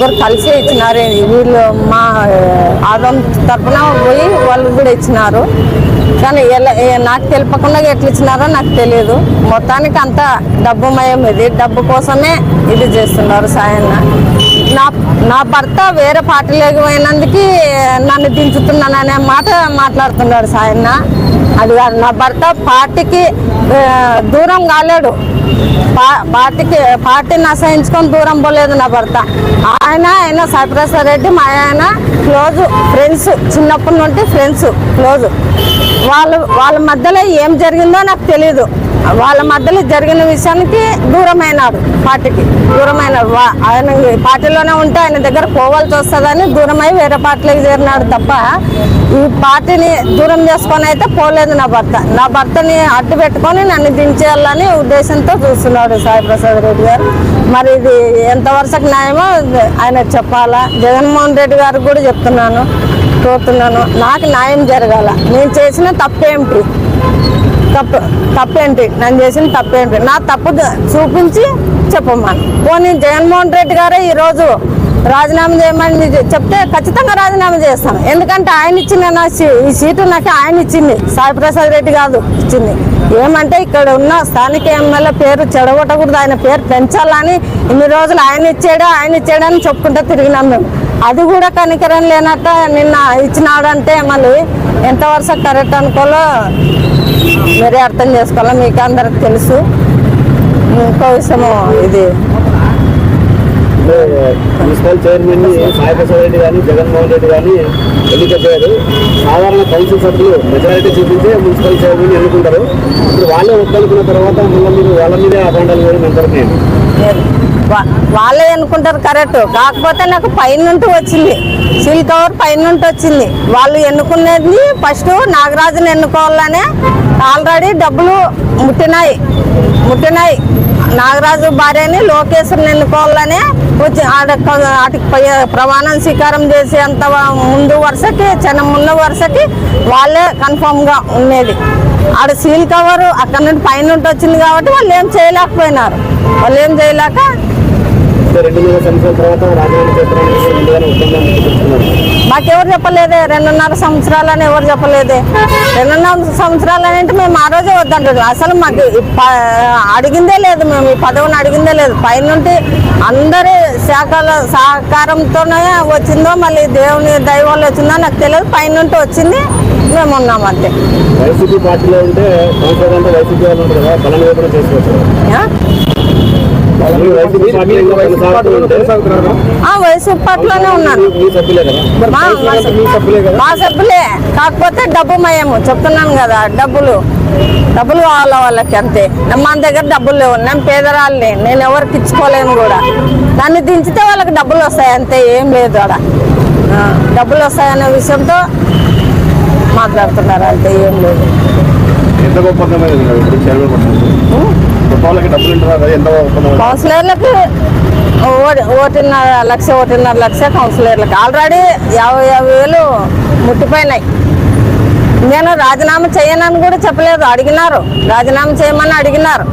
ముగ్గురు కలిసి ఇచ్చినారు. వీళ్ళు మా ఆదం తరఫున పోయి వాళ్ళు కూడా ఇచ్చినారు. కానీ ఎలా నాకు తెలియకుండా ఎట్లా ఇచ్చినారో నాకు తెలియదు మొత్తానికి అంతా డబ్బు మయం ఇది. డబ్బు కోసమే ఇది చేస్తున్నారు సాయన్న. నా నా భర్త వేరే పార్టీలోకి పోయినందుకు నన్ను దించుతున్నాననే మాట మాట్లాడుతున్నాడు సాయన్న. అది కాదు నా భర్త పార్టీకి దూరం కాలేడు. పార్టీకి పార్టీని అసహించుకొని దూరం పోలేదు నా భర్త. ఆయన ఆయన సాయిప్రసాద్ రెడ్డి మా ఆయన క్లోజ్ ఫ్రెండ్స్ చిన్నప్పటి నుండి ఫ్రెండ్స్ క్లోజ్. వాళ్ళు వాళ్ళ మధ్యలో ఏం జరిగిందో నాకు తెలియదు వాళ్ళ మధ్యలో జరిగిన విషయానికి దూరమైనాడు పార్టీకి. దూరమైన వా- ఆయన పార్టీలోనే ఉంటే ఆయన దగ్గర పోవాల్సి వస్తుందని దూరమై వేరే పార్టీలోకి చేరినాడు తప్ప ఈ పార్టీని దూరం చేసుకొని అయితే పోలేదు నా భర్త. నా భర్తని అడ్డు పెట్టుకొని నన్ను దించేయాలని ఉద్దేశంతో చూస్తున్నాడు సాయి ప్రసాద్ రెడ్డి గారు. మరి ఇది ఎంత వరుసకు న్యాయమో ఆయన చెప్పాలా? జగన్మోహన్ రెడ్డి గారికి కూడా చెప్తున్నాను కోరుతున్నాను. నాకు న్యాయం జరగాల. నేను చేసిన తప్పేమిటి తప్పు తప్పేంటి? నేను చేసిన తప్పేంటి? నా తప్పు చూపించి చెప్పమని పోనీ జగన్మోహన్ రెడ్డి గారే ఈరోజు రాజీనామా చేయమని చెప్తే ఖచ్చితంగా రాజీనామా చేస్తాను. ఎందుకంటే ఆయన ఇచ్చిన నా ఈ సీటు నాకు ఆయన ఇచ్చింది. సాయి ప్రసాద్ రెడ్డి కాదు ఇచ్చింది. ఏమంటే ఇక్కడ ఉన్న స్థానిక ఎమ్మెల్యే పేరు చెడగొట్టకూడదు. ఆయన పేరు పెంచాలని ఇన్ని రోజులు ఆయన ఇచ్చాడు ఆయన ఇచ్చాడని చెప్పుకుంటూ తిరిగినాం మేము. అది కూడా కనికరం లేనట్ట నిన్న ఇచ్చినాడంటే మళ్ళీ ఎంత వరుస కరెక్ట్ అనుకోలో మీరే అర్థం చేసుకోవాలా? మీకు అందరికి తెలుసు. ఇంకో విషయము ఇది. మున్సిపల్ చైర్మన్ని సాయి ప్రసాద్ రెడ్డి కానీ జగన్మోహన్ రెడ్డి కానీ ఎన్నిక చేయరు సాధారణ కౌన్సిల్ సభ్యులు మెజారిటీ చూపించే మున్సిపల్ చైర్మన్ ఎన్నుకుంటారు. ఇప్పుడు వాళ్ళే వద్దనుకున్న తర్వాత మళ్ళీ మీరు వాళ్ళ మీదే అభాండాలు వేయడం ఎంతవరకు వాళ్ళే ఎన్నుకుంటారు కరెక్ట్. కాకపోతే నాకు పైనుండి వచ్చింది. సిల్ కవర్ పైనుండి వచ్చింది. వాళ్ళు ఎన్నుకునేది ఫస్ట్ నాగరాజుని ఎన్నుకోవాలనే ఆల్రెడీ డబ్బులు ముట్టినాయి. ముట్టినాయి. నాగరాజు భార్యని లోకేశ్వరిని ఎన్నుకోవాలనే వచ్చి ఆడ వాటికి ప్రమాణం స్వీకారం చేసేంత ముందు వరుసకి చిన్న ముందు వరుసకి వాళ్ళే కన్ఫామ్గా ఉండేది. ఆడ సీల్ కవర్ అక్కడ నుండి పైన వచ్చింది కాబట్టి వాళ్ళు ఏం చేయలేకపోయినారు. వాళ్ళు ఏం చేయలేక సంవత్సరాల తర్వాత ఒప్పందం తెలుసుకున్నారు మాకెవరు చెప్పలేదే? రెండున్నర సంవత్సరాలని ఎవరు చెప్పలేదే? రెండున్నర సంవత్సరాలు అని అంటే మేము ఆ రోజే వద్దంటారు అసలు మాకు అడిగిందే లేదు మేము ఈ పదవిని అడిగిందే లేదు. పైనుండి అందరి శాఖల సహకారంతోనే వచ్చిందో మళ్ళీ దేవుని దైవాలు వచ్చిందో నాకు తెలియదు. పైనుండి వచ్చింది మేము ఉన్నాం అంతే. వైసీపీ పార్టీలో ఉంటే వైసీపీ వాళ్ళు కదా బలం చేసుకోవచ్చు వైసీపీ వయసు పట్లనే ఉన్నాను. మా సభ్యులే. కాకపోతే డబ్బు మయము. చెప్తున్నాను కదా డబ్బులు. డబ్బులు కావాల వాళ్ళకి అంతే. మన దగ్గర డబ్బులు లేవు. నేను పేదరాళ్ళని నేను ఎవరికి ఇచ్చుకోలేను కూడా. దాన్ని దించితే వాళ్ళకి డబ్బులు వస్తాయి అంతే. ఏం లేదు అక్కడ డబ్బులు వస్తాయనే విషయంతో మాట్లాడుతున్నారు అంతే ఏం లేదు. ఎంత ఇప్పుడు చైర్మన్ వాళ్ళకి డబ్బులు ఒప్పందం కౌన్సిలర్లకు ఒకటిన్నర లక్ష ఒకటిన్నర లక్ష కౌన్సిలర్లకు. ఆల్రెడీ యాభై యాభై వేలు ముట్టిపోయినాయి. నేను రాజీనామా చేయనని కూడా చెప్పలేదు. అడిగినారు. రాజీనామా చేయమని అడిగినారు.